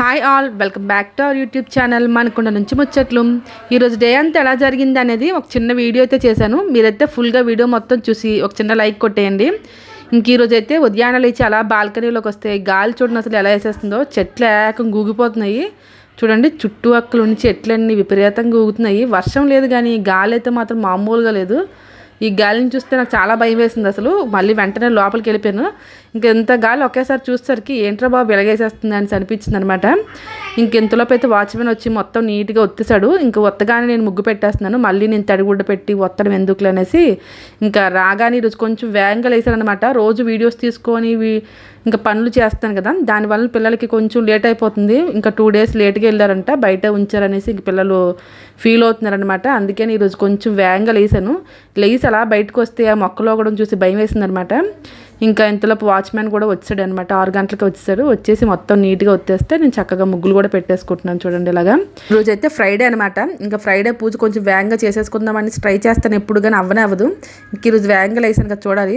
Hi all welcome back to our YouTube channel మనకుండ నుంచి ముచ్చట్లు ఈరోజు డే అంతా ఎలా జరిగింది అనేది ఒక చిన్న వీడియో అయితే చేశాను. మీరైతే ఫుల్గా వీడియో మొత్తం చూసి ఒక చిన్న లైక్ కొట్టేయండి. ఇంక ఈరోజు అయితే ఉదయాన్నే లేచి అలా బాల్కనీలోకి వస్తే గాలి చూడండి అసలు ఎలా వేసేస్తుందో చెట్లు ఏకం గూగిపోతున్నాయి. చూడండి చుట్టూ అక్కలు ఉన్న చెట్లన్నీ విపరీతంగా ఊగుతున్నాయి. వర్షం లేదు కానీ గాలి అయితే మాత్రం మామూలుగా లేదు. ఈ గాలిని చూస్తే నాకు చాలా భయం వేసింది అసలు. మళ్ళీ వెంటనే లోపలికి వెళ్ళిపోయాను. ఇంకెంత గాలి ఒకేసారి చూసేసరికి ఏంట్రా బాబు వెలగేసేస్తుంది అని అనిపించింది అనమాట ఇంక ఇంతలోపు అయితే వాచ్మెన్ వచ్చి మొత్తం నీట్గా ఒత్తిసాడు. ఇంక ఒత్తగానే నేను ముగ్గు పెట్టేస్తున్నాను. మళ్ళీ నేను తడిగుడ్డ పెట్టి ఒత్తడం ఎందుకులే అనేసి ఇంకా రాగానే ఈరోజు కొంచెం వేగంగా వేసాడనమాట రోజు వీడియోస్ తీసుకొని వీ- ఇంకా పనులు చేస్తాను కదా. దానివల్ల పిల్లలకి కొంచెం లేట్ అయిపోతుంది. ఇంకా టూ డేస్ లేట్గా వెళ్ళారంట. బయట ఉంచారనేసి ఇంక పిల్లలు ఫీల్ అవుతున్నారనమాట అందుకని ఈరోజు కొంచెం వేగంగా లేసాను. లేసి అలా బయటకు వస్తే ఆ మొక్కలో కూడా చూసి భయం వేసిందనమాట ఇంకా ఇంతలోపు వాచ్మెన్ కూడా వచ్చాడు అనమాట ఆరు గంటలకు వచ్చాడు. వచ్చేసి మొత్తం నీట్గా వచ్చేస్తే నేను చక్కగా ముగ్గులు కూడా పెట్టేసుకుంటున్నాను చూడండి ఇలాగా. రోజు అయితే ఫ్రైడే అనమాట ఇంకా ఫ్రైడే పూజ కొంచెం వేగంగా చేసేసుకుందామని ట్రై చేస్తాను. ఎప్పుడు కానీ అవ్వనే అవ్వదు. ఇంక ఈరోజు వేగంగా లేసాను కదా చూడాలి.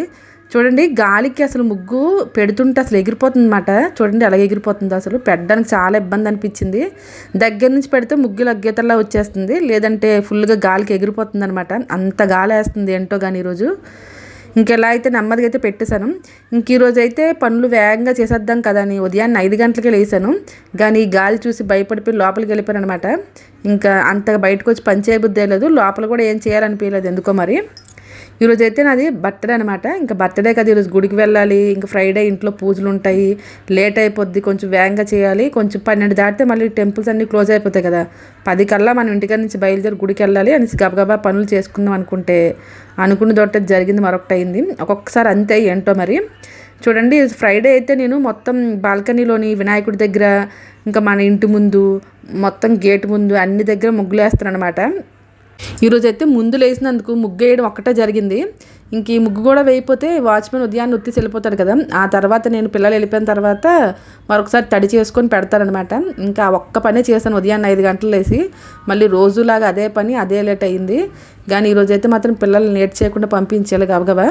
చూడండి గాలికి అసలు ముగ్గు పెడుతుంటే అసలు ఎగిరిపోతుంది అనమాట చూడండి ఎలా ఎగిరిపోతుంది అసలు. పెట్టడానికి చాలా ఇబ్బంది అనిపించింది. దగ్గర నుంచి పెడితే ముగ్గులు అగ్గేతల్లా వచ్చేస్తుంది. లేదంటే ఫుల్గా గాలికి ఎగిరిపోతుంది అనమాట అంత గాలి వేస్తుంది ఏంటో కానీ ఈరోజు. ఇంకెలా అయితే నెమ్మదిగా అయితే పెట్టేశాను. ఇంక ఈరోజు అయితే పనులు వేగంగా చేసేద్దాం కదా అని ఉదయాన్నే ఐదు గంటలకే లేసాను కానీ ఈ గాలి చూసి భయపడిపోయి లోపలికి వెళ్ళిపోయాను అనమాట ఇంకా అంతగా బయటకు వచ్చి పని చేయబుద్ధి లేదు లోపల కూడా ఏం చేయాలనిపించలేదు. ఎందుకో మరి ఈరోజు అయితే నాది బర్త్డే అనమాట ఇంకా బర్త్డే కదా ఈరోజు గుడికి వెళ్ళాలి. ఇంకా ఫ్రైడే ఇంట్లో పూజలు ఉంటాయి. లేట్ అయిపోద్ది. కొంచెం వేగంగా చేయాలి. కొంచెం పన్నెండు దాటితే మళ్ళీ టెంపుల్స్ అన్నీ క్లోజ్ అయిపోతాయి కదా. పది కల్లా మనం ఇంటికాడ నుంచి బయలుదేరి గుడికి వెళ్ళాలి అనేసి గబగబా పనులు చేసుకుందాం అనుకుంటే అనుకున్న దొట్ట జరిగింది. మరొకటి అయింది. ఒక్కొక్కసారి అంతే ఏంటో మరి. చూడండి ఫ్రైడే అయితే నేను మొత్తం బాల్కనీలోని వినాయకుడి దగ్గర ఇంకా మన ఇంటి ముందు మొత్తం గేట్ ముందు అన్ని దగ్గర ముగ్గులు వేస్తాను అనమాట ఈరోజు అయితే ముందు లేసినందుకు ముగ్గు వేయడం ఒక్కటే జరిగింది. ఇంక ఈ ముగ్గు కూడా వేయిపోతే వాచ్మెన్ ఉదయాన్నే ఉత్తి వెళ్ళిపోతాడు కదా. ఆ తర్వాత నేను పిల్లలు వెళ్ళిపోయిన తర్వాత మరొకసారి తడి చేసుకొని పెడతారనమాట. ఇంకా ఒక్క పనే చేశాను ఉదయాన్నే ఐదు గంటలు లేసి మళ్ళీ రోజులాగా అదే పని అదే లేట్ అయింది. కానీ ఈరోజు అయితే మాత్రం పిల్లల్ని లేట్ చేయకుండా పంపించాలి గబగబా.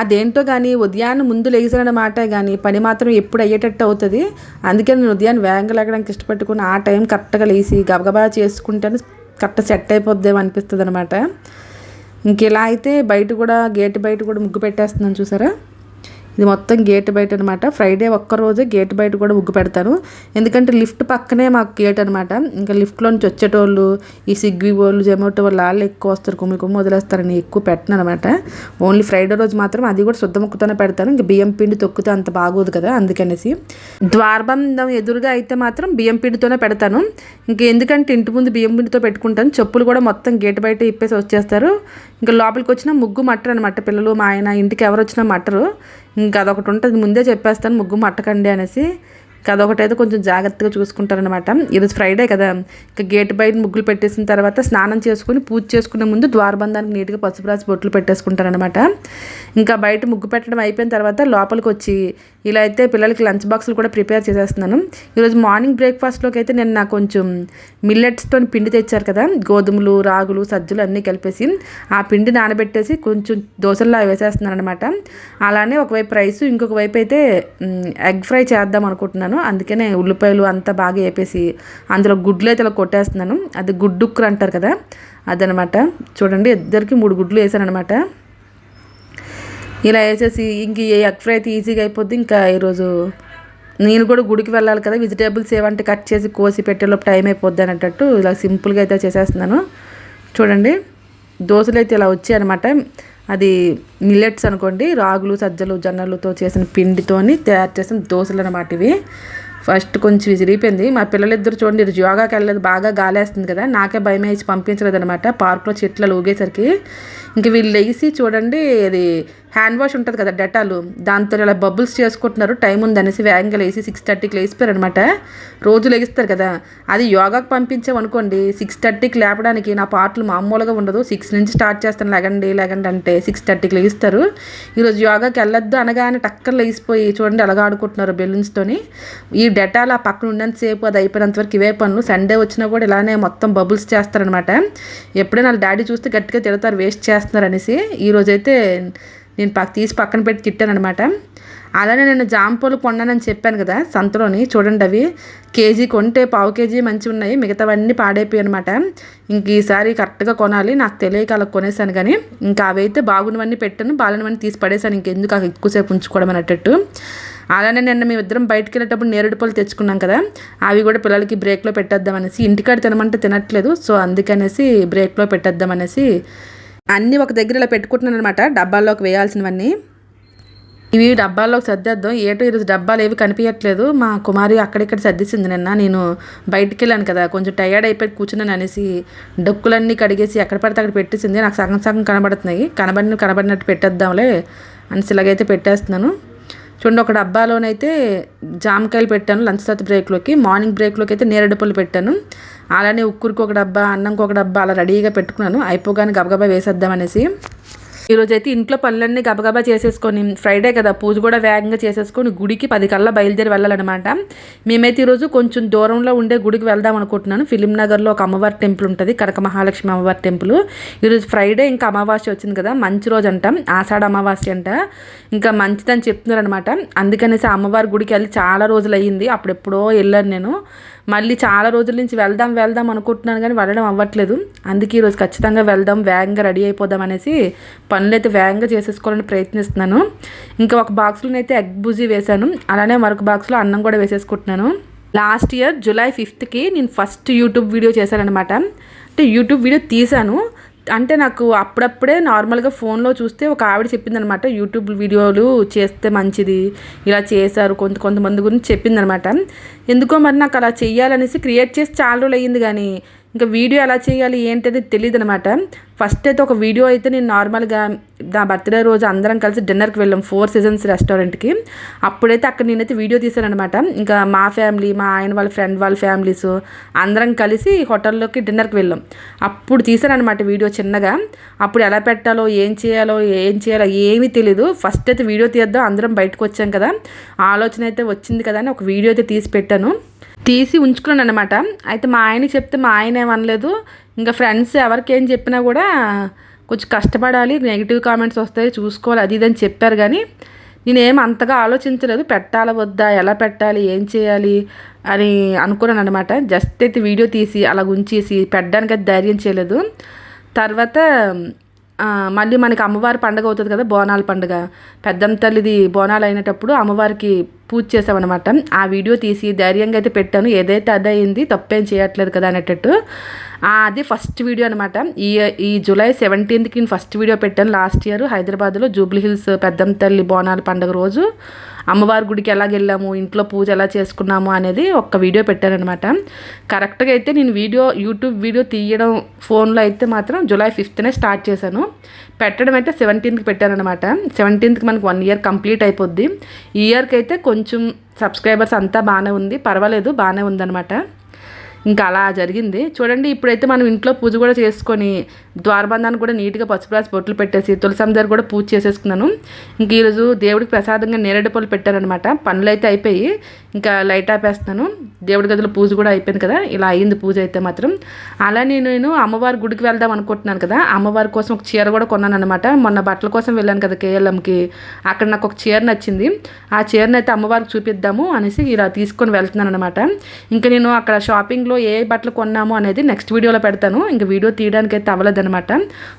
అదేంటో కానీ ఉదయాన్నే ముందు లేచానమాట కానీ పని మాత్రం ఎప్పుడు అయ్యేటట్టు అవుతుంది. అందుకే నేను ఉదయాన్నే వేగంగా లేకడానికి ఇష్టపెట్టుకుని ఆ టైం కరెక్ట్గా లేచి గబగబా చేసుకుంటాను. కరెక్ట్ సెట్ అయిపోద్దేమో అనిపిస్తుంది అనమాట ఇంక ఇలా అయితే బయట కూడా గేట్ బయట కూడా ముగ్గు పెట్టేస్తున్నాను చూసారా? ఇది మొత్తం గేట్ బయట అనమాట ఫ్రైడే ఒక్కరోజే గేట్ బయట కూడా ముగ్గు పెడతాను ఎందుకంటే లిఫ్ట్ పక్కనే మాకు గేట్ అనమాట ఇంకా లిఫ్ట్లో నుంచి వచ్చేటోళ్ళు ఈ స్విగ్గీ వాళ్ళు జొమాటో వాళ్ళు వాళ్ళు ఎక్కువ వస్తారు. కుమ్మి కుమ్మి వదిలేస్తారని ఎక్కువ పెట్టను అనమాట ఓన్లీ ఫ్రైడే రోజు మాత్రం అది కూడా శుద్ధ ముక్కుతోనే పెడతాను ఇంకా బియ్యం పిండి తొక్కితే అంత బాగోదు కదా అందుకనేసి. ద్వారబంధం ఎదురుగా అయితే మాత్రం బియ్యం పిండితోనే పెడతాను. ఇంకా ఎందుకంటే ఇంటి ముందు బియ్యం పిండితో పెట్టుకుంటాను. చెప్పులు కూడా మొత్తం గేట్ బయట ఇప్పేసి వచ్చేస్తారు. ఇంకా లోపలికి వచ్చిన ముగ్గు మట్టరు అనమాట పిల్లలు మా ఆయన ఇంటికి ఎవరు వచ్చినా మట్టరు. ఇంకా అదొకటి ఉంటుంది ముందే చెప్పేస్తాను ముగ్గు మట్టకండి అనేసి అదొకటైతే కొంచెం జాగ్రత్తగా చూసుకుంటారనమాట ఈరోజు ఫ్రైడే కదా. ఇంకా గేట్ బయట ముగ్గులు పెట్టేసిన తర్వాత స్నానం చేసుకుని పూజ చేసుకునే ముందు ద్వారబంధానికి నీట్గా పసుపు రాసి బొట్లు పెట్టేసుకుంటారనమాట ఇంకా బయట ముగ్గు పెట్టడం అయిపోయిన తర్వాత లోపలికి వచ్చి ఇలా అయితే పిల్లలకి లంచ్ బాక్సులు కూడా ప్రిపేర్ చేసేస్తున్నాను. ఈరోజు మార్నింగ్ బ్రేక్ఫాస్ట్లోకి అయితే నేను నాకు కొంచెం మిల్లెట్స్తో పిండి తెచ్చారు కదా. గోధుమలు రాగులు సజ్జలు అన్నీ కలిపేసి ఆ పిండి నానబెట్టేసి కొంచెం దోశల్లో వేసేస్తున్నాను అనమాట అలానే ఒకవైపు రైస్ ఇంకొక వైపు అయితే ఎగ్ ఫ్రై చేద్దాం అనుకుంటున్నాను. అందుకనే ఉల్లిపాయలు అంతా బాగా వేపేసి అందులో గుడ్లు అయితే ఇలా కొట్టేస్తున్నాను. అది గుడ్డుక్కరు అంటారు కదా అదనమాట. చూడండి ఇద్దరికి మూడు గుడ్లు వేసాను అనమాట ఇలా వేసేసి ఇంక ఎగ్ ఫ్రై అయితే ఈజీగా అయిపోద్ది. ఇంకా ఈరోజు నేను కూడా గుడికి వెళ్ళాలి కదా వెజిటేబుల్స్ ఏమంటే కట్ చేసి కోసి పెట్టేలోపు టైం అయిపోద్ది అనేటట్టు ఇలా సింపుల్గా అయితే చేసేస్తున్నాను. చూడండి దోశలు అయితే ఇలా వచ్చాయి అనమాట అది మిల్లెట్స్ అనుకోండి రాగులు సజ్జలు జొన్నలతో చేసిన పిండితోని తయారు చేసిన దోశలు అనమాట ఇవి. ఫస్ట్ కొంచెం విసిరిపోయింది. మా పిల్లలిద్దరు చూడండి యోగాకి వెళ్ళలేదు బాగా గాలేస్తుంది కదా. నాకే భయం వేసి పంపించలేదు అనమాట పార్క్లో చెట్లు ఊగేసరికి. ఇంక వీళ్ళు లేచి చూడండి అది హ్యాండ్ వాష్ ఉంటుంది కదా డెటాలు. దాంతో ఇలా బబుల్స్ చేసుకుంటున్నారు. టైం ఉందనేసి వేగంగా లేచి సిక్స్ థర్టీకి లేచిపోయారనమాట రోజు లేగిస్తారు కదా. అది యోగాకి పంపించామనుకోండి సిక్స్ థర్టీకి లేపడానికి నా పాటలు మామూలుగా ఉండదు. సిక్స్ నుంచి స్టార్ట్ చేస్తాను లెగండి లెగండి అంటే సిక్స్ థర్టీకి లేగిస్తారు. ఈరోజు యోగాకి వెళ్ళొద్దు అనగానే టక్కర్ లేచిపోయి చూడండి అలాగా ఆడుకుంటున్నారు బెలూన్స్తోని. ఈ డెటాల్ ఆ పక్కన ఉన్నంతసేపు అది అయిపోయినంత వరకు ఇవే పనులు. సండే వచ్చినా కూడా ఇలానే మొత్తం బబుల్స్ చేస్తారనమాట ఎప్పుడైనా వాళ్ళ డాడీ చూస్తే గట్టిగా తిడతారు వేస్ట్ చేస్తున్నారు అనేసి. ఈరోజైతే నేను పక్క తీసి పక్కన పెట్టి తిట్టాను అనమాట అలానే నేను జాంపూలు కొన్నానని చెప్పాను కదా సంతలోని. చూడండి అవి. కేజీ కొంటే పావు కేజీ మంచి ఉన్నాయి. మిగతావన్నీ పాడైపోయాయి అనమాట ఇంక ఈసారి కరెక్ట్గా కొనాలి. నాకు తెలియక అలా కొనేసాను కానీ ఇంకా అవైతే బాగున్నవన్నీ పెట్టాను. బాగున్నవన్నీ తీసి పడేసాను. ఇంకెందుకు అవి ఎక్కువసేపు ఉంచుకోవడం అన్నట్టు అలానే నిన్న మేము ఇద్దరం బయటకు వెళ్ళేటప్పుడు నేరేడు పళ్ళు తెచ్చుకున్నాం కదా. అవి కూడా పిల్లలకి బ్రేక్లో పెట్టేద్దాం అనేసి ఇంటికాడ తినమంటే తినట్లేదు. సో అందుకనేసి బ్రేక్లో పెట్టేద్దాం అనేసి అన్నీ ఒక దగ్గర ఇలా పెట్టుకుంటున్నాను అనమాట డబ్బాల్లోకి వేయాల్సినవన్నీ. ఇవి డబ్బాల్లోకి సర్దేద్దాం. ఏటో ఈరోజు డబ్బాలు ఏవి కనిపించట్లేదు మా కుమారి అక్కడిక్కడ సర్దిసింది నిన్న. నేను బయటికి వెళ్ళాను కదా. కొంచెం టయర్డ్ అయిపోయి కూర్చున్నాను అనేసి డొక్కులన్నీ కడిగేసి ఎక్కడ పడితే అక్కడ పెట్టేసింది. నాకు సగం సగం కనబడుతున్నాయి. కనబడిన కనబడినట్టు పెట్టేద్దాంలే అనేసి ఇలాగైతే పెట్టేస్తున్నాను. చూడండి ఒక డబ్బాలోనైతే జామకాయలు పెట్టాను లంచ్ తర్వాత బ్రేక్లోకి. మార్నింగ్ బ్రేక్లోకి అయితే నేరేడు పళ్ళు పెట్టాను. అలానే ఉక్కురికి ఒక డబ్బా అన్నంకి ఒక డబ్బా అలా రెడీగా పెట్టుకున్నాను. అయిపోగానే గబగబా వేసేద్దామనేసి ఈరోజు అయితే ఇంట్లో పనులన్నీ గబగబా చేసేసుకొని ఫ్రైడే కదా పూజ కూడా వేగంగా చేసేసుకొని గుడికి పది కల్లా బయలుదేరి వెళ్ళాలన్నమాట. మేమైతే ఈరోజు కొంచెం దూరంలో ఉండే గుడికి వెళ్దాం అనుకుంటున్నాను. ఫిలిం నగర్లో ఒక అమ్మవారి టెంపుల్ ఉంటుంది కనక మహాలక్ష్మి అమ్మవారి టెంపుల్. ఈరోజు ఫ్రైడే ఇంకా అమావాస్య వచ్చింది కదా మంచి రోజు అంట ఆషాఢ అమావాస్య అంట. ఇంకా మంచిదని చెప్తున్నారు అనమాట అందుకనేసి అమ్మవారి గుడికి వెళ్ళి చాలా రోజులు అయ్యింది అప్పుడెప్పుడో వెళ్ళాను నేను. మళ్ళీ చాలా రోజుల నుంచి వెళ్దాం వెళ్దాం అనుకుంటున్నాను కానీ వెళ్ళడం అవ్వట్లేదు. అందుకే ఈరోజు ఖచ్చితంగా వెళ్దాం వేగంగా రెడీ అయిపోదాం అనేసి పనులు అయితే వేగంగా చేసేసుకోవాలని ప్రయత్నిస్తున్నాను. ఇంకా ఒక బాక్స్లో అయితే ఎగ్ బుజీ వేశాను. అలానే మరొక బాక్స్లో అన్నం కూడా వేసేసుకుంటున్నాను. లాస్ట్ ఇయర్ జూలై ఫిఫ్త్కి నేను ఫస్ట్ యూట్యూబ్ వీడియో చేశానమాట అంటే యూట్యూబ్ వీడియో తీశాను. అంటే నాకు అప్పుడప్పుడే నార్మల్గా ఫోన్లో చూస్తే ఒక ఆవిడ చెప్పిందనమాట యూట్యూబ్ వీడియోలు చేస్తే మంచిది ఇలా చేశారు కొంత కొంతమంది గురించి చెప్పిందనమాట ఎందుకో మరి నాకు అలా చెయ్యాలనేసి క్రియేట్ చేసి చాలా రోజులు అయ్యింది కానీ ఇంకా వీడియో ఎలా చేయాలి ఏంటనేది తెలియదు అనమాట ఫస్ట్ అయితే ఒక వీడియో అయితే నేను నార్మల్గా నా బర్త్డే రోజు అందరం కలిసి డిన్నర్కి వెళ్ళాం ఫోర్ సీజన్స్ రెస్టారెంట్కి. అప్పుడైతే అక్కడ నేనైతే వీడియో తీశానమాట ఇంకా మా ఫ్యామిలీ మా ఆయన వాళ్ళ ఫ్రెండ్ వాళ్ళ ఫ్యామిలీస్ అందరం కలిసి హోటల్లోకి డిన్నర్కి వెళ్ళాం. అప్పుడు తీశానమాట వీడియో చిన్నగా. అప్పుడు ఎలా పెట్టాలో ఏం చేయాలో ఏం చేయాలో ఏమీ తెలీదు. ఫస్ట్ అయితే వీడియో తీద్దాం అందరం బయటకు వచ్చాం కదా. ఆలోచన అయితే వచ్చింది కదా అని ఒక వీడియో అయితే తీసి పెట్టాను. తీసి ఉంచుకున్నాను అనమాట అయితే మా ఆయన చెప్తే మా ఆయన ఏమనలేదు. ఇంకా ఫ్రెండ్స్ ఎవరికి ఏం చెప్పినా కూడా కొంచెం కష్టపడాలి నెగిటివ్ కామెంట్స్ వస్తాయి చూసుకోవాలి అది ఇది అని చెప్పారు కానీ నేనేం అంతగా ఆలోచించలేదు. పెట్టాలా వద్దా ఎలా పెట్టాలి ఏం చేయాలి అని అనుకున్నాను అనమాట జస్ట్ అయితే వీడియో తీసి అలా ఉంచేసి పెట్టడానికి అది ధైర్యం చేయలేదు. తర్వాత మళ్ళీ మనకి అమ్మవారి పండుగ అవుతుంది కదా బోనాల పండుగ. పెద్దమ్మ తల్లిది బోనాలు అయినప్పుడు అమ్మవారికి పూజ చేసామన్నమాట. ఆ వీడియో తీసి ధైర్యంగా అయితే పెట్టాను. ఏదైతే అదయింది అయింది తప్పేం చేయట్లేదు కదా అనేటట్టు. అది ఫస్ట్ వీడియో అనమాట ఈ ఈ జూలై సెవెంటీన్త్కి నేను ఫస్ట్ వీడియో పెట్టాను. లాస్ట్ ఇయర్ హైదరాబాద్లో జూబ్లీ హిల్స్ పెద్దమ్మ తల్లి బోనాల పండుగ రోజు. అమ్మవారి గుడికి ఎలా వెళ్ళాము ఇంట్లో పూజ ఎలా చేసుకున్నాము అనేది ఒక వీడియో పెట్టారనమాట కరెక్ట్గా అయితే నేను వీడియో యూట్యూబ్ వీడియో తీయడం ఫోన్లో అయితే మాత్రం జూలై ఫిఫ్త్నే స్టార్ట్ చేశాను. పెట్టడం అయితే సెవెంటీన్త్కి పెట్టారనమాట సెవెంటీన్త్కి మనకు వన్ ఇయర్ కంప్లీట్ అయిపోద్ది. ఈ ఇయర్కి అయితే కొంచెం సబ్స్క్రైబర్స్ అంతా బాగానే ఉంది. పర్వాలేదు బాగానే ఉందన్నమాట. ఇంకా అలా జరిగింది. చూడండి ఇప్పుడైతే మనం ఇంట్లో పూజ కూడా చేసుకొని ద్వారబంధాన్ని కూడా నీట్గా పసుపు రాసి బొట్లు పెట్టేసి తులసం దగ్గర కూడా పూజ చేసేసుకున్నాను. ఇంక ఈరోజు దేవుడికి ప్రసాదంగా నేరేడు పూలు పెట్టారనమాట పనులు అయితే అయిపోయి ఇంకా లైట్ ఆపేస్తున్నాను. దేవుడి గదిలో పూజ కూడా అయిపోయింది కదా ఇలా అయింది పూజ అయితే మాత్రం. అలానే నేను అమ్మవారి గుడికి వెళ్దాం అనుకుంటున్నాను కదా అమ్మవారి కోసం ఒక చీర కూడా కొన్నాను అనమాట మొన్న బట్టల కోసం వెళ్ళాను కదా కేఎల్ఎంకి అక్కడ నాకు ఒక చీర నచ్చింది. ఆ చీరను అయితే అమ్మవారికి చూపిద్దాము అనేసి ఇలా తీసుకొని వెళ్తున్నాను అనమాట ఇంకా నేను అక్కడ షాపింగ్లో ఏ బట్టలు కొన్నాము అనేది నెక్స్ట్ వీడియోలో పెడతాను. ఇంకా వీడియో తీయడానికి అయితే అవ్వలేదనమాట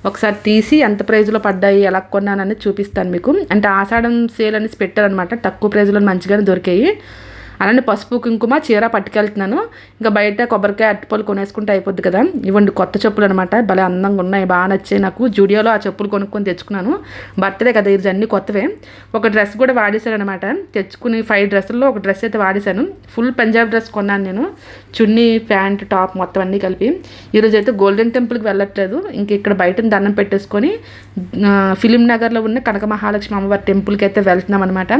ఒకసారి తీసి ఎంత ప్రైజ్లో పడ్డాయి ఎలా కొన్నానని చూపిస్తాను మీకు. అంటే ఆషాఢం సేల్ అనేసి పెట్టారనమాట తక్కువ ప్రైజ్లో మంచిగానే దొరికాయి. అలానే పసుపు కుంకుమ చీర పట్టుకెళ్తున్నాను. ఇంకా బయట కొబ్బరికాయ అట్టిపళ్ళు కొనేసుకుంటే అయిపోద్ది కదా. ఇవ్వండి కొత్త చెప్పులు అనమాట భలే అందంగా ఉన్నాయి బాగా నచ్చాయి నాకు. జూడియోలో ఆ చెప్పులు కొనుక్కొని తెచ్చుకున్నాను. బర్త్డే కదా ఇది అన్నీ కొత్తవే. ఒక డ్రెస్ కూడా వాడేశాను అనమాట తెచ్చుకుని ఫైవ్ డ్రెస్సుల్లో ఒక డ్రెస్ అయితే వాడేశాను. ఫుల్ పంజాబ్ డ్రెస్ కొన్నాను నేను. చున్నీ ప్యాంట్ టాప్ మొత్తం అన్నీ కలిపి. ఈరోజు అయితే గోల్డెన్ టెంపుల్కి వెళ్ళట్లేదు. ఇంక ఇక్కడ బయట దండం పెట్టేసుకొని ఫిలిం నగర్లో ఉన్న కనక మహాలక్ష్మి అమ్మవారి టెంపుల్కి అయితే వెళ్తున్నాం అనమాట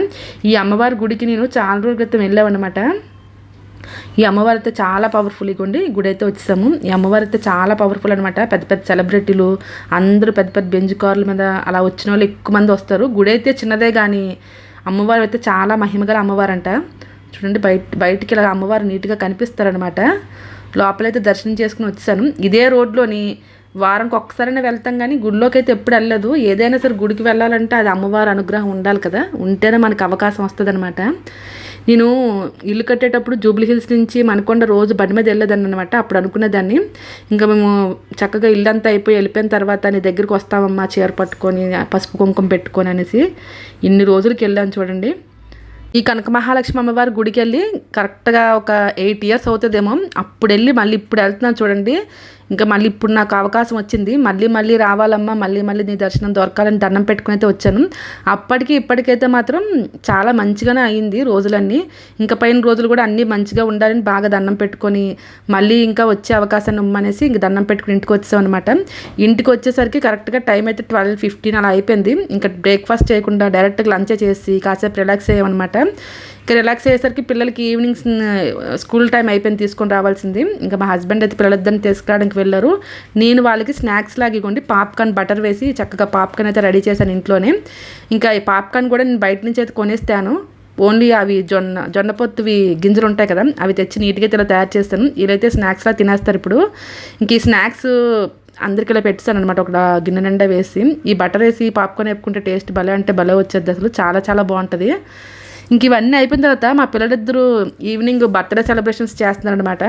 ఈ అమ్మవారి గుడికి నేను చాలా రోజుల క్రితం వెళ్ళాను. అనమాట ఈ అమ్మవారి అయితే చాలా పవర్ఫుల్ ఇగోండి గుడి అయితే వచ్చేసాము. ఈ అమ్మవారి అయితే చాలా పవర్ఫుల్ అనమాట పెద్ద పెద్ద సెలబ్రిటీలు అందరూ పెద్ద పెద్ద బెంజ్ కార్ల మీద అలా వచ్చిన వాళ్ళు ఎక్కువ మంది వస్తారు. గుడి అయితే చిన్నదే కానీ అమ్మవారు అయితే చాలా మహిమగల అమ్మవారంట. చూడండి బయట బయటికి ఇలా అమ్మవారు నీట్గా కనిపిస్తారనమాట లోపలైతే దర్శనం చేసుకుని వచ్చాను ఇదే రోడ్లోని వారంకి ఒక్కసారైనా వెళ్తాం కానీ గుడిలోకి అయితే ఎప్పుడు వెళ్ళదు ఏదైనా సరే గుడికి వెళ్ళాలంటే అది అమ్మవారి అనుగ్రహం ఉండాలి కదా. ఉంటేనే మనకు అవకాశం వస్తుంది అనమాట నేను ఇల్లు కట్టేటప్పుడు జూబ్లీ హిల్స్ నుంచి మనకొండ రోజు బండి మీద వెళ్ళేదాన్ని అనమాట అప్పుడు అనుకునేదాన్ని. ఇంకా మేము చక్కగా ఇల్లు అంతా అయిపోయి వెళ్ళిపోయిన తర్వాత నీ దగ్గరికి వస్తామమ్మా చీర పట్టుకొని పసుపు కుంకుమ పెట్టుకొని అనేసి ఇన్ని రోజులకి వెళ్ళాను చూడండి. ఈ కనక మహాలక్ష్మి అమ్మవారి గుడికి వెళ్ళి కరెక్ట్గా ఒక ఎయిట్ ఇయర్స్ అవుతుందేమో. అప్పుడు వెళ్ళి మళ్ళీ ఇప్పుడు వెళ్తున్నాను చూడండి. ఇంకా మళ్ళీ ఇప్పుడు నాకు అవకాశం వచ్చింది. మళ్ళీ మళ్ళీ రావాలమ్మా మళ్ళీ మళ్ళీ నీ దర్శనం దొరకాలని దండం పెట్టుకుని అయితే వచ్చాను. అప్పటికి ఇప్పటికైతే మాత్రం చాలా మంచిగానే అయింది రోజులన్నీ. ఇంకా పైన రోజులు కూడా అన్నీ మంచిగా ఉండాలని బాగా దండం పెట్టుకొని మళ్ళీ ఇంకా వచ్చే అవకాశాన్ని ఉమ్మనేసి ఇంక దండం పెట్టుకుని ఇంటికి వచ్చాం అనమాట ఇంటికి వచ్చేసరికి కరెక్ట్గా టైం అయితే ట్వెల్వ్ ఫిఫ్టీన్ అలా అయిపోయింది. ఇంకా బ్రేక్ఫాస్ట్ చేయకుండా డైరెక్ట్గా లంచ్ చేసి కాసేపు రిలాక్స్ అయ్యామన్నమాట ఇంకా రిలాక్స్ అయ్యేసరికి పిల్లలకి ఈవినింగ్స్ స్కూల్ టైం అయిపోయింది తీసుకొని రావాల్సింది. ఇంకా మా హస్బెండ్ అయితే పిల్లలిద్దరిని తీసుకురావడానికి వెళ్ళారు. నేను వాళ్ళకి స్నాక్స్ లాగా ఇవ్వండి. పాప్కార్న్ బటర్ వేసి చక్కగా పాప్కార్న్ అయితే రెడీ చేశాను ఇంట్లోనే. ఇంకా ఈ పాప్కార్న్ కూడా నేను బయట నుంచి అయితే కొనేస్తాను. ఓన్లీ అవి జొన్న జొన్న పొత్తువి గింజలు ఉంటాయి కదా అవి తెచ్చి నీట్గా ఇలా తయారు చేస్తాను. వీళ్ళైతే స్నాక్స్లా తినేస్తారు ఇప్పుడు. ఇంక ఈ స్నాక్స్ అందరికి ఇలా పెట్టాను అనమాట ఒక గిన్నె నిండా వేసి. ఈ బటర్ వేసి పాప్కార్న్ వేపుకుంటే టేస్ట్ భలే అంటే భలే వచ్చేది అసలు. చాలా చాలా బాగుంటుంది. ఇంక ఇవన్నీ అయిపోయిన తర్వాత మా పిల్లలిద్దరూ ఈవినింగ్ బర్త్డే సెలబ్రేషన్స్ చేస్తున్నారు అనమాట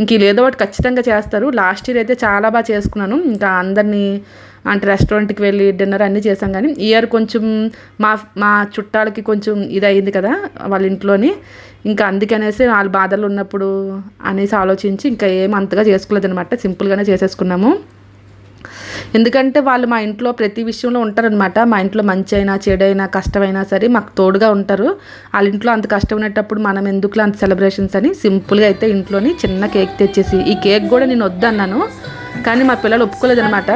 ఇంక లేదో ఒకటి ఖచ్చితంగా చేస్తారు. లాస్ట్ ఇయర్ అయితే చాలా బాగా చేసుకున్నాను. ఇంకా అందరినీ అంటే రెస్టారెంట్కి వెళ్ళి డిన్నర్ అన్నీ చేసాం కానీ ఇయర్ కొంచెం మా మా చుట్టాలకి కొంచెం ఇది అయింది కదా వాళ్ళ ఇంట్లోని. ఇంకా అందుకనేసి వాళ్ళ బాధలు ఉన్నప్పుడు అనేసి ఆలోచించి ఇంకా ఏం అంతగా చేసుకోలేదనమాట సింపుల్గానే చేసేసుకున్నాము. ఎందుకంటే వాళ్ళు మా ఇంట్లో ప్రతి విషయంలో ఉంటారనమాట మా ఇంట్లో మంచి అయినా చెడైనా కష్టమైనా సరే మాకు తోడుగా ఉంటారు. వాళ్ళ ఇంట్లో అంత కష్టం ఉన్నప్పుడు మనం ఎందుకులో అంత సెలబ్రేషన్స్ అని సింపుల్గా అయితే ఇంట్లోని చిన్న కేక్ తెచ్చేసి ఈ కేక్ కూడా నేను వద్దన్నాను. కానీ మా పిల్లలు ఒప్పుకోలేదు అనమాట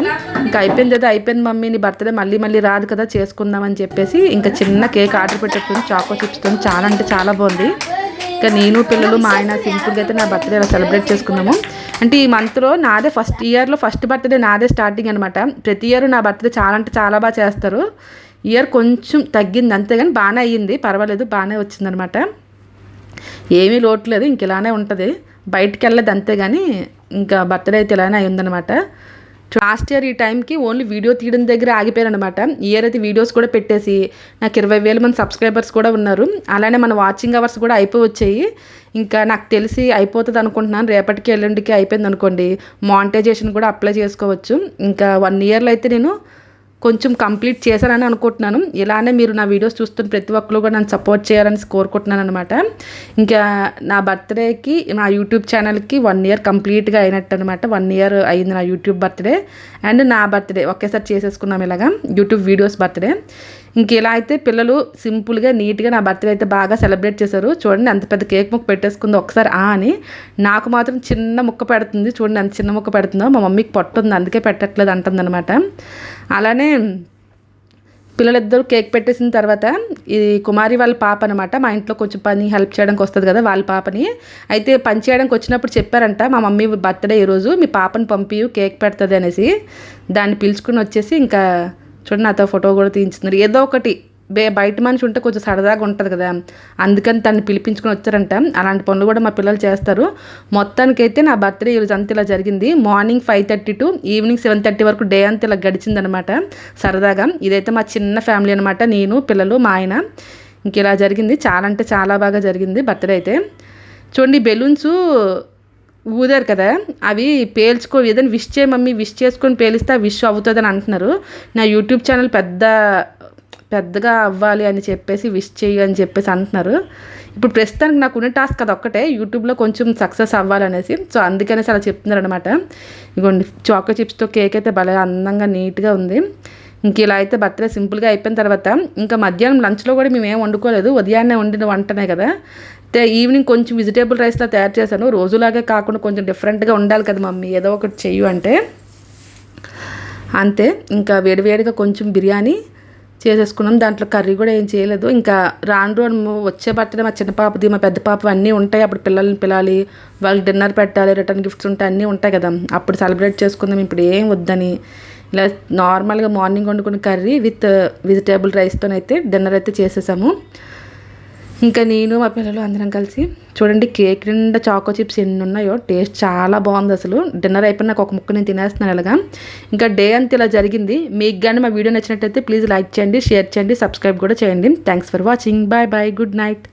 ఇంకా అయిపోయింది కదా అయిపోయింది మమ్మీ నీ బర్త్డే మళ్ళీ మళ్ళీ రాదు కదా చేసుకుందామని చెప్పేసి ఇంకా చిన్న కేక్ ఆర్డర్ పెట్టేస్తుంది చాకో చిప్స్తో చాలా అంటే చాలా బాగుంది. ఇంకా నేను పిల్లలు మా ఆయన సింపుల్గా అయితే నా బర్త్డే అలా సెలబ్రేట్ చేసుకున్నాము. అంటే ఈ మంత్లో నాదే ఫస్ట్ ఇయర్లో ఫస్ట్ బర్త్డే నాదే స్టార్టింగ్ అనమాట ప్రతి ఇయర్ నా బర్త్డే చాలా అంటే చాలా బాగా చేస్తారు. ఇయర్ కొంచెం తగ్గింది అంతేగాని బాగానే అయ్యింది. పర్వాలేదు బాగానే వచ్చిందనమాట ఏమీ లోట్లేదు ఇంక ఇలానే ఉంటుంది. బయటికి వెళ్ళదు అంతేగాని ఇంకా బర్త్డే అయితే ఇలానే అయ్యిందనమాట లాస్ట్ ఇయర్ ఈ టైంకి ఓన్లీ వీడియో తీయడం దగ్గర ఆగిపోయారు అనమాట ఇయర్ అయితే వీడియోస్ కూడా పెట్టేసి నాకు ఇరవై వేల మంది సబ్స్క్రైబర్స్ కూడా ఉన్నారు. అలానే మన వాచింగ్ అవర్స్ కూడా అయిపోయి వచ్చాయి ఇంకా నాకు తెలిసి అయిపోతుంది అనుకుంటున్నాను. రేపటికి ఎల్లుండికి అయిపోయింది అనుకోండి. మానిటైజేషన్ కూడా అప్లై చేసుకోవచ్చు. ఇంకా వన్ ఇయర్లో అయితే నేను కొంచెం కంప్లీట్ చేశానని అనుకుంటున్నాను. ఇలానే మీరు నా వీడియోస్ చూస్తున్న ప్రతి ఒక్కరు కూడా నన్ను సపోర్ట్ చేయాలని కోరుకుంటున్నాను అనమాట ఇంకా నా బర్త్డేకి నా యూట్యూబ్ ఛానల్కి వన్ ఇయర్ కంప్లీట్గా అయినట్టు అనమాట వన్ ఇయర్ అయింది నా యూట్యూబ్ బర్త్డే. అండ్ నా బర్త్డే ఒకేసారి చేసేసుకున్నాం ఇలాగా. YouTube videos birthday. ఇంక ఇలా అయితే పిల్లలు సింపుల్గా నీట్గా నా బర్త్డే అయితే బాగా సెలబ్రేట్ చేశారు. చూడండి అంత పెద్ద కేక్ ముక్క పెట్టేసుకుంది ఒకసారి ఆ అని. నాకు మాత్రం చిన్న ముక్క పెడుతుంది. చూడండి అంత చిన్న ముక్క పెడుతుందో. మా మమ్మీకి పొట్టుంది. అందుకే పెట్టట్లేదు అంటుందన్నమాట. అలానే పిల్లలిద్దరూ కేక్ పెట్టేసిన తర్వాత ఇది కుమారి వాళ్ళ పాప అనమాట మా ఇంట్లో కొంచెం పని హెల్ప్ చేయడానికి వస్తుంది కదా వాళ్ళ పాపని. అయితే పని చేయడానికి వచ్చినప్పుడు చెప్పారంట మా మమ్మీ బర్త్డే ఈరోజు మీ పాపని పంపి కేక్ పెడుతుంది అనేసి. దాన్ని పిలుచుకుని వచ్చేసి ఇంకా చూడండి నాతో ఫోటో కూడా తీయించుతున్నారు. ఏదో ఒకటి బే బయట మనిషి ఉంటే కొంచెం సరదాగా ఉంటుంది కదా. అందుకని తను పిలిపించుకొని వచ్చారంట. అలాంటి పనులు కూడా మా పిల్లలు చేస్తారు. మొత్తానికైతే నా బర్త్డే ఈరోజు అంత ఇలా జరిగింది. Morning five thirty to evening seven thirty వరకు డే అంతా ఇలా గడిచిందనమాట. సరదాగా. ఇదైతే మా చిన్న ఫ్యామిలీ అనమాట. నేను పిల్లలు మా ఆయన. ఇంక ఇలా జరిగింది. చాలా అంటే చాలా బాగా జరిగింది బర్త్డే అయితే. చూడండి బెలూన్స్ ఊదారు కదా? అవి పేల్చుకో ఏదైనా విష్ చేయ మమ్మీ విష్ చేసుకొని పేలిస్తే విష్ అవుతుందని అంటున్నారు. నా యూట్యూబ్ ఛానల్ పెద్ద పెద్దగా అవ్వాలి అని చెప్పేసి విష్ చేయి అని చెప్పేసి అంటున్నారు. ఇప్పుడు ప్రస్తుతానికి నాకు ఉన్న టాస్క్ అది ఒక్కటే యూట్యూబ్లో కొంచెం సక్సెస్ అవ్వాలనేసి. సో అందుకనేసి అలా చెప్తున్నారు అనమాట ఇగోండి చాకో చిప్స్తో కేక్ అయితే భలే అందంగా నీట్గా ఉంది. ఇంక ఇలా అయితే బర్త్డే సింపుల్గా అయిపోయిన తర్వాత ఇంకా మధ్యాహ్నం లంచ్లో కూడా మేము ఏం వండుకోలేదు. ఉదయాన్నే వండిన వంటనే కదా. ఈవినింగ్ కొంచెం వెజిటేబుల్ రైస్లా తయారు చేశాను. రోజులాగే కాకుండా కొంచెం డిఫరెంట్గా ఉండాలి కదా మమ్మీ. ఏదో ఒకటి చెయ్యు అంటే. అంతే. ఇంకా వేడివేడిగా కొంచెం బిర్యానీ చేసేసుకున్నాం. దాంట్లో కర్రీ కూడా ఏం చేయలేదు. ఇంకా రాను రాను వచ్చే బట్టనే మా చిన్న పాపది మా పెద్ద పాప అన్నీ ఉంటాయి. అప్పుడు పిల్లల్ని పిలాలి వాళ్ళకి డిన్నర్ పెట్టాలి రిటర్న్ గిఫ్ట్స్ ఉంటాయి అన్నీ ఉంటాయి కదా. అప్పుడు సెలబ్రేట్ చేసుకుందాం. ఇప్పుడు ఏం వద్దని. ఇలా నార్మల్గా మార్నింగ్ వండుకున్న కర్రీ విత్ వెజిటేబుల్ రైస్తోనైతే డిన్నర్ అయితే చేసేసాము. ఇంకా నేను మా పిల్లలు అందరం కలిసి చూడండి కేక్ నిండా చాకో చిప్స్ ఎన్ని ఉన్నాయో టేస్ట్ చాలా బాగుంది అసలు. డిన్నర్ అయిపోయిన నాకు ఒక ముక్క నేను తినేస్తున్నాను ఇలాగా. ఇంకా డే అంతా ఇలా జరిగింది. మీకు కానీ మా వీడియో నచ్చినట్టయితే ప్లీజ్ లైక్ చేయండి షేర్ చేయండి సబ్స్క్రైబ్ కూడా చేయండి. Thanks for watching. Bye bye. Good night.